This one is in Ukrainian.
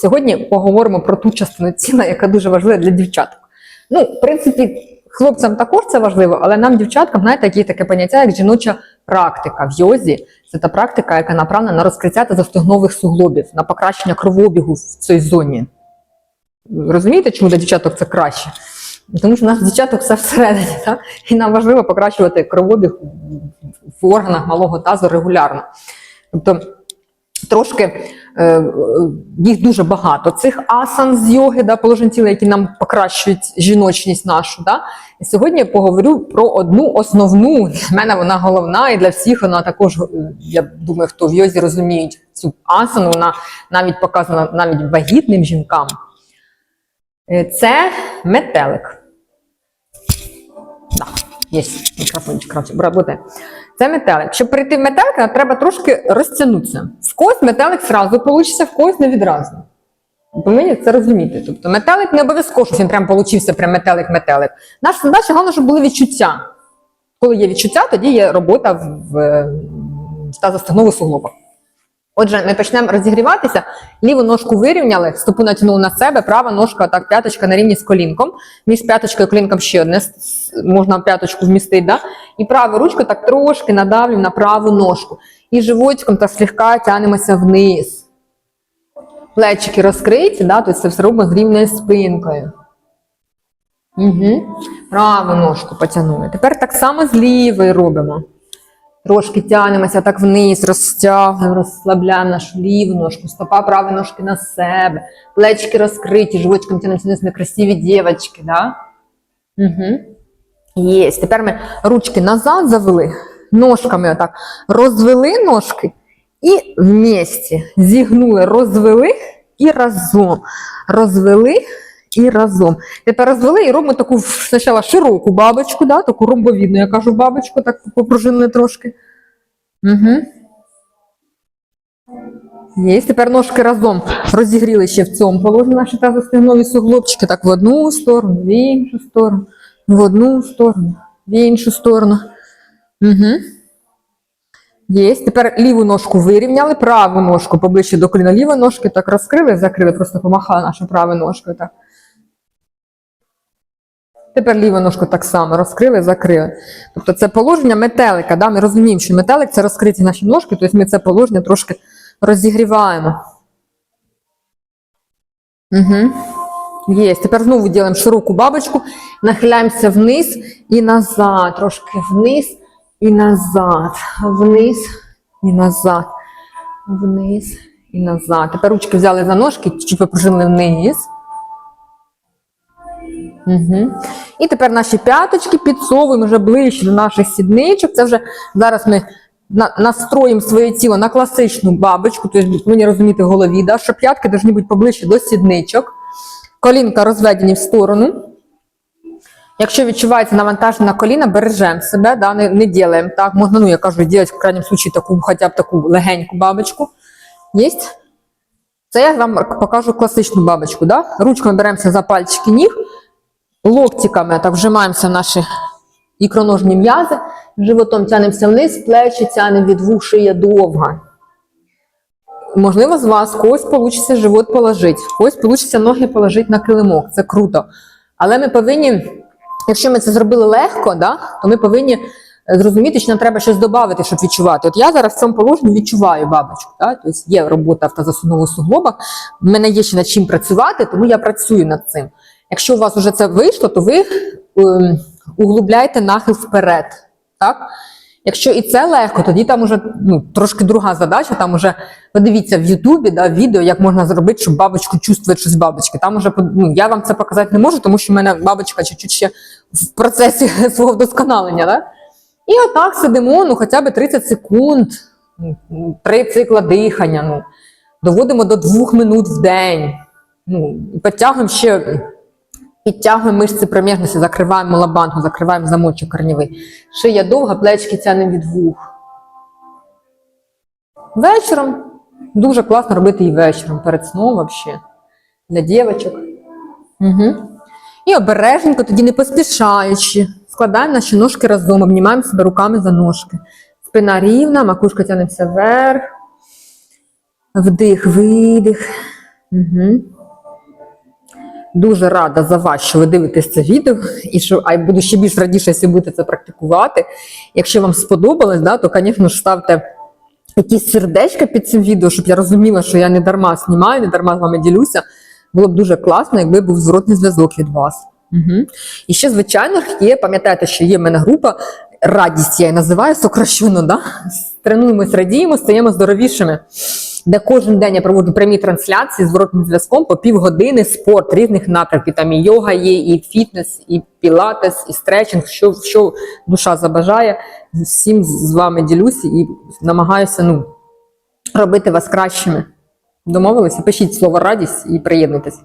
Сьогодні поговоримо про ту частину тіла, яка дуже важлива для дівчаток. Ну, в принципі, хлопцям також це важливо, але нам, дівчаткам, знаєте, є таке поняття, як жіноча практика в йозі. Це та практика, яка направлена на розкриття та застогнових суглобів, на покращення кровообігу в цій зоні. Розумієте, чому для дівчаток це краще? Тому що у нас дівчаток все всередині, так? і нам важливо покращувати кровообіг в органах малого тазу регулярно. Тобто трошки е, їх дуже багато. Цих асан з йоги, да, положень тіла, які нам покращують жіночність нашу. Да? І сьогодні я поговорю про одну основну. Для мене вона головна, і для всіх вона також, е, я думаю, хто в йозі розуміють цю асану, вона навіть показана навіть вагітним жінкам. Е, Це метелик. Да, є мікрофончик, коротше, буде. Це метелик. Щоб прийти в метелик, треба трошки розтягнутися. В когось метелик зразу вийде, в когось не відразу. Ви Повинні це розуміти. Тобто метелик не обов'язково, що він прям получився прям метелик-метелик. Наша задача, головне, щоб були відчуття. Коли є відчуття, тоді є робота в, в, в тазостегнових суглобах. Отже, ми почнемо розігріватися. Ліву ножку вирівняли, стопу натягнули на себе, права ножка, так, п'яточка на рівні з колінком. Між п'яточкою і колінком ще одне, можна п'яточку вмістити, да? і праву ручку так трошки надавлю на праву ножку. І животиком так слегка тянемося вниз. Плечики розкриті, да? тобто це все робимо з рівною спинкою. Угу. Праву ножку потягнули. Тепер так само з лівою робимо. Трошки тягнемося так вниз, розтягуємо, розслабляємо нашу ліву ножку, стопа правої ножки на себе, плечики розкриті, животиком тягнемося вниз, ми красиві дівчатки, да? Угу. Є. Тепер ми ручки назад завели, ножками отак розвели ножки і вместе зігнули, розвели і разом. Розвели і разом. Тепер розвели і робимо таку спочатку широку бабочку, да, таку ромбовідну, я кажу бабочку, так попружинили трошки. Угу. Є. Тепер ножки разом розігріли ще в цьому положенні наші тазостегнові суглобчики. Так в одну сторону, в іншу сторону, в одну сторону, в іншу сторону. Угу. Є. Тепер ліву ножку вирівняли, праву ножку поближче до коліна лівої ножки, так розкрили, закрили, просто помахали нашу правою ножкою. Так. Тепер ліву ножку так само розкрили, закрили. Тобто це положення метелика. Да? Ми розуміємо, що метелик це розкриті наші ножки, тобто ми це положення трошки розігріваємо. Угу. Є. Тепер знову робимо широку бабочку, нахиляємося вниз і назад, трошки вниз і назад, вниз і назад, вниз і назад. Тепер ручки взяли за ножки, чуть попружинили вниз. Угу. І тепер наші п'яточки підсовуємо вже ближче до наших сідничок. Це вже зараз ми на, настроїмо своє тіло на класичну бабочку, тобто повинні розуміти в голові, да, що п'ятки повинні бути поближче до сідничок. Колінка розведені в сторону. Якщо відчувається навантаження на коліна, бережемо себе, да, не, не ділаємо так. Можна, ну я кажу, робити в крайньому случаї таку, хоча б таку легеньку бабочку. Єсть? Це я вам покажу класичну бабочку. Да? Ручками беремося за пальчики ніг, локтиками так вжимаємося в наші ікроножні м'язи, животом тянемося вниз, плечі тянемо від вух, шия довга. Можливо, з вас когось вийде живот положити, когось вийде ноги положити на килимок. Це круто. Але ми повинні, якщо ми це зробили легко, да, то ми повинні зрозуміти, що нам треба щось додати, щоб відчувати. От я зараз в цьому положенні відчуваю бабочку. Да? Тобто є робота в тазосунових суглобах, в мене є ще над чим працювати, тому я працюю над цим. Якщо у вас вже це вийшло, то ви ем, углубляйте нахил вперед. Так? Якщо і це легко, тоді там уже ну, трошки друга задача. Там уже подивіться в Ютубі да, відео, як можна зробити, щоб бабочку чувствує щось бабочки. Там уже ну, я вам це показати не можу, тому що в мене бабочка чуть-чуть ще в процесі свого вдосконалення. Да? І отак сидимо, ну хоча б 30 секунд, три цикла дихання. Ну, доводимо до двох минут в день. Ну, підтягуємо ще. Підтягуємо мишці проміжності, закриваємо лабангу, закриваємо замочок корнєвий. Шия довга, плечки тянемо від вух. Вечором дуже класно робити і вечором, перед сном взагалі. Для дівчаток. Угу. І обережненько, тоді не поспішаючи, складаємо наші ножки разом, обнімаємо себе руками за ножки. Спина рівна, макушка тянеться вверх. Вдих, видих. Угу. Дуже рада за вас, що ви дивитесь це відео, і що а буду ще більш радіше, якщо будете це практикувати. Якщо вам сподобалось, да, то, звісно ж, ставте якісь сердечка під цим відео, щоб я розуміла, що я не дарма знімаю, не дарма з вами ділюся. Було б дуже класно, якби був зворотний зв'язок від вас. Угу. І ще, звичайно, є, пам'ятаєте, що є в мене група радість, я її називаю сокращено, да? тренуємось, радіємо, стаємо здоровішими. Де кожен день я проводжу прямі трансляції з зворотним зв'язком по півгодини спорт різних напрямків. Там і йога є, і фітнес, і пілатес, і стретчинг, що, що душа забажає. Всім з вами ділюся і намагаюся ну, робити вас кращими. Домовилися? Пишіть слово радість і приєднуйтесь.